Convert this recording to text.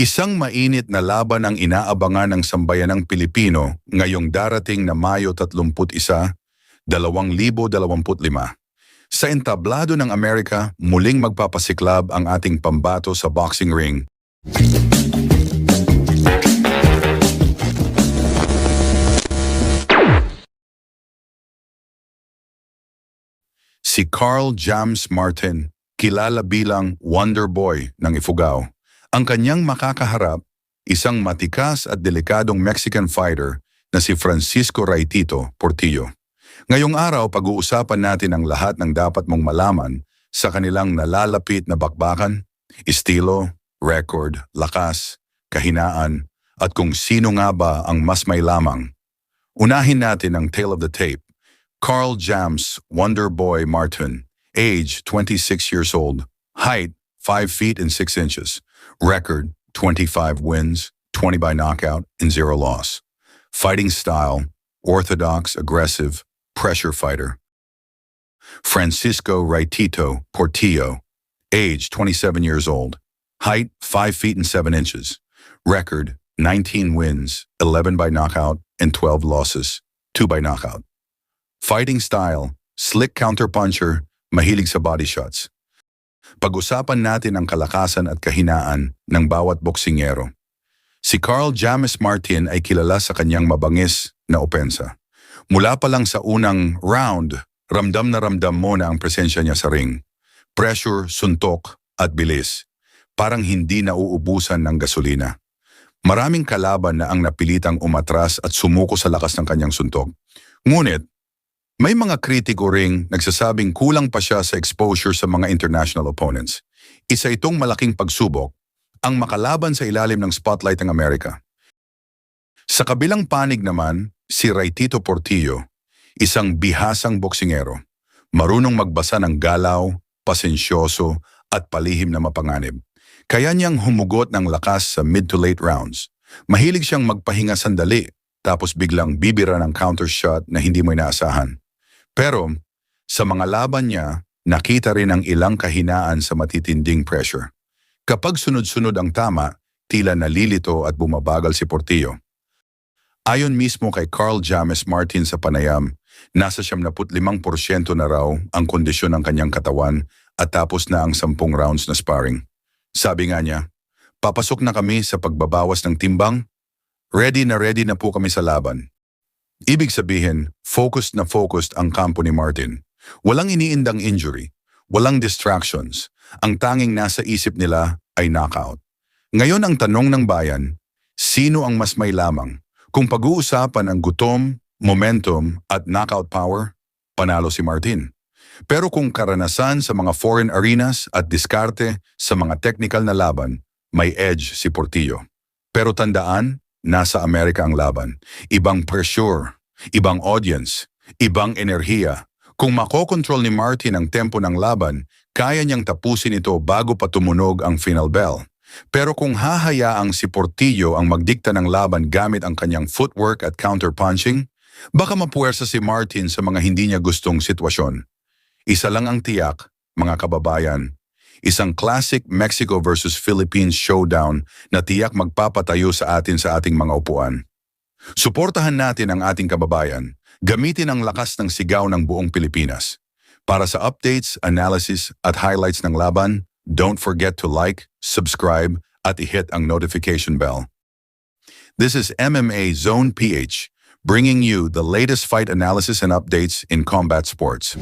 Isang mainit na laban ang inaabangan ng sambayanang Pilipino ngayong darating na Mayo 31, 2025. Sa entablado ng Amerika, muling magpapasiklab ang ating pambato sa boxing ring. Si Carl James Martin, kilala bilang Wonder Boy ng Ifugao. Ang kanyang makakaharap, isang matikas at delikadong Mexican fighter na si Francisco Raitito Portillo. Ngayong araw, pag-uusapan natin ang lahat ng dapat mong malaman sa kanilang nalalapit na bakbakan, estilo, record, lakas, kahinaan, at kung sino nga ba ang mas may lamang. Unahin natin ang tale of the tape. Carl Jams Wonder Boy Martin, age 26 years old, height 5 feet and 6 inches, record 25 wins, 20 by knockout, and 0 loss. Fighting style, orthodox, aggressive, pressure fighter. Francisco Raitito Portillo, age 27 years old, height 5 feet and 7 inches, record 19 wins, 11 by knockout, and 12 losses, 2 by knockout. Fighting style, slick counterpuncher, mahilig sa body shots. Pag-usapan natin ang kalakasan at kahinaan ng bawat boksingero. Si Carl James Martin ay kilala sa kanyang mabangis na opensa. Mula pa lang sa unang round, ramdam na ramdam mo na ang presensya niya sa ring. Pressure, suntok, at bilis. Parang hindi nauubusan ng gasolina. Maraming kalaban na ang napilitang umatras at sumuko sa lakas ng kanyang suntok. Ngunit, may mga kritiko ring nagsasabing kulang pa siya sa exposure sa mga international opponents. Isa itong malaking pagsubok ang makalaban sa ilalim ng spotlight ng Amerika. Sa kabilang panig naman, si Raitito Portillo, isang bihasang boksingero, marunong magbasa ng galaw, pasensyoso at palihim na mapanganib. Kaya niyang humugot ng lakas sa mid to late rounds. Mahilig siyang magpahinga sandali tapos biglang bibira ng counter shot na hindi mo inaasahan. Pero sa mga laban niya, nakita rin ang ilang kahinaan sa matitinding pressure. Kapag sunod-sunod ang tama, tila nalilito at bumabagal si Portillo. Ayon mismo kay Carl James Martin sa panayam, nasa 75% na raw ang kondisyon ng kanyang katawan at tapos na ang 10 rounds na sparring. Sabi nga niya, papasok na kami sa pagbabawas ng timbang, ready na ready na po kami sa laban. Ibig sabihin, focused na focused ang kampo ni Martin. Walang iniindang injury, walang distractions. Ang tanging nasa isip nila ay knockout. Ngayon ang tanong ng bayan, sino ang mas may lamang? Kung pag-uusapan ang gutom, momentum at knockout power, panalo si Martin. Pero kung karanasan sa mga foreign arenas at diskarte sa mga technical na laban, may edge si Portillo. Pero tandaan, nasa Amerika ang laban. Ibang pressure, ibang audience, ibang enerhiya. Kung makokontrol ni Martin ang tempo ng laban, kaya niyang tapusin ito bago pa tumunog ang final bell. Pero kung hahayaang si Portillo ang magdikta ng laban gamit ang kanyang footwork at counterpunching, baka mapuwersa si Martin sa mga hindi niya gustong sitwasyon. Isa lang ang tiyak, mga kababayan, isang classic Mexico versus Philippines showdown na tiyak magpapatayo sa atin sa ating mga upuan. Suportahan natin ang ating kababayan. Gamitin ang lakas ng sigaw ng buong Pilipinas. Para sa updates, analysis at highlights ng laban, don't forget to like, subscribe at i-hit ang notification bell. This is MMA Zone PH, bringing you the latest fight analysis and updates in combat sports.